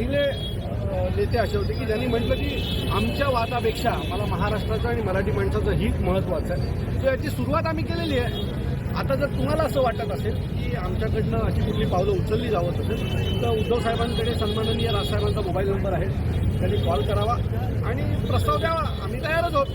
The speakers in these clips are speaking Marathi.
पहिले नेते असे होते की ज्यांनी म्हटलं की आमच्या वादापेक्षा मला महाराष्ट्राचं आणि मराठी माणसाचं हित महत्त्वाचं आहे. तर याची सुरुवात आम्ही केलेली आहे. आता जर तुम्हाला असं वाटत असेल की आमच्याकडनं अशी कुठली पावलं उचलली जावत असेल तर उद्धव साहेबांकडे सन्माननीय राजसाहेबांचा मोबाईल नंबर आहे. त्यांनी कॉल करावा आणि प्रस्ताव द्यावा. आम्ही तयारच आहोत.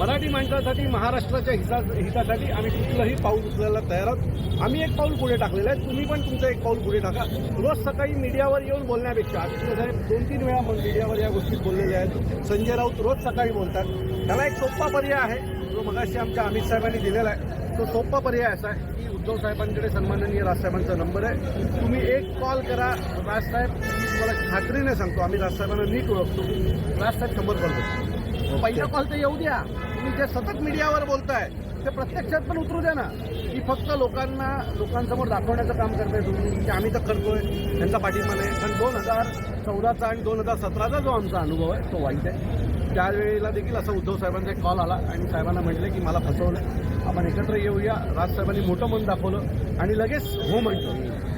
मराठी माणसासाठी महाराष्ट्राच्या हिता हितासाठी आम्ही कुठलंही पाऊल उचलायला तयार आहोत. आम्ही एक पाऊल पुढे टाकलेलं आहे. तुम्ही पण तुमचं एक पाऊल पुढे टाका. रोज सकाळी मीडियावर येऊन बोलण्यापेक्षा आदित्य साहेब दोन तीन वेळा मीडियावर या गोष्टी बोललेल्या आहेत. संजय राऊत रोज सकाळी बोलतात. त्याला एक सोपा पर्याय आहे. जो मगाशी आमच्या अमित साहेबांनी दिलेला आहे. तो सोपा पर्याय असा आहे की उद्धव साहेबांकडे सन्माननीय राजसाहेबांचा नंबर आहे. तुम्ही एक कॉल करा. राजसाहेब तुम्हाला खात्रीने सांगतो. आम्ही राजसाहेबांना नीट ओळखतो. राजसाहेब शंभर कॉल करतो. पहिला कॉल तर येऊ द्या. तुम्ही जे सतत मीडियावर बोलताय ते प्रत्यक्षात पण उतरू द्या ना. की फक्त लोकांना लोकांसमोर दाखवण्याचं काम करताय तुम्ही. की आम्ही तर करतोय त्यांचा पाठिंबा नाही. पण दोन हजार चौदाचा आणि दोन हजार सतराचा जो आमचा अनुभव आहे तो वाईट आहे. त्यावेळेला देखील असा उद्धव साहेबांचा एक कॉल आला आणि साहेबांना म्हटलं की मला फसवलं. आपण एकत्र येऊया. राजसाहेबांनी मोठं मन दाखवलं आणि लगेच हो म्हटलं.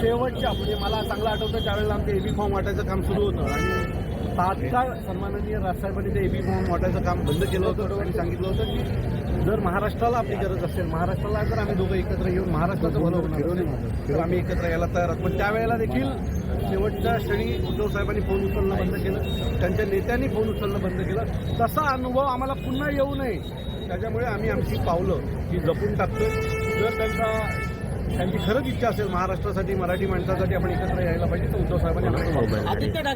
शेवटच्या म्हणजे मला चांगलं आठवतं त्यावेळेला आमचं एबी फॉर्म वाटायचं काम सुरू होतं. आणि तात्काळ सन्माननीय राजसाहेबांनी ते एबी फॉर्म वाटायचं काम बंद केलं होतं आणि सांगितलं होतं की जर महाराष्ट्राला आपली गरज असेल महाराष्ट्राला जर आम्ही दोघं एकत्र येऊन महाराष्ट्राचं भलं होणार तर आम्ही एकत्र यायला तयार आहोत. पण त्यावेळेला देखील शेवटच्या क्षणी उद्धव साहेबांनी फोन उचलणं बंद केलं. त्यांच्या नेत्यांनी फोन उचलणं बंद केलं. तसा अनुभव आम्हाला पुन्हा येऊ नये. त्याच्यामुळे आम्ही आमची पावलं ही जपून टाकतोय. जर त्यांचा त्यांची खरंच इच्छा असेल महाराष्ट्रासाठी मराठी माणसासाठी आपण एकत्र यायला पाहिजे तर उद्धव साहेबांनी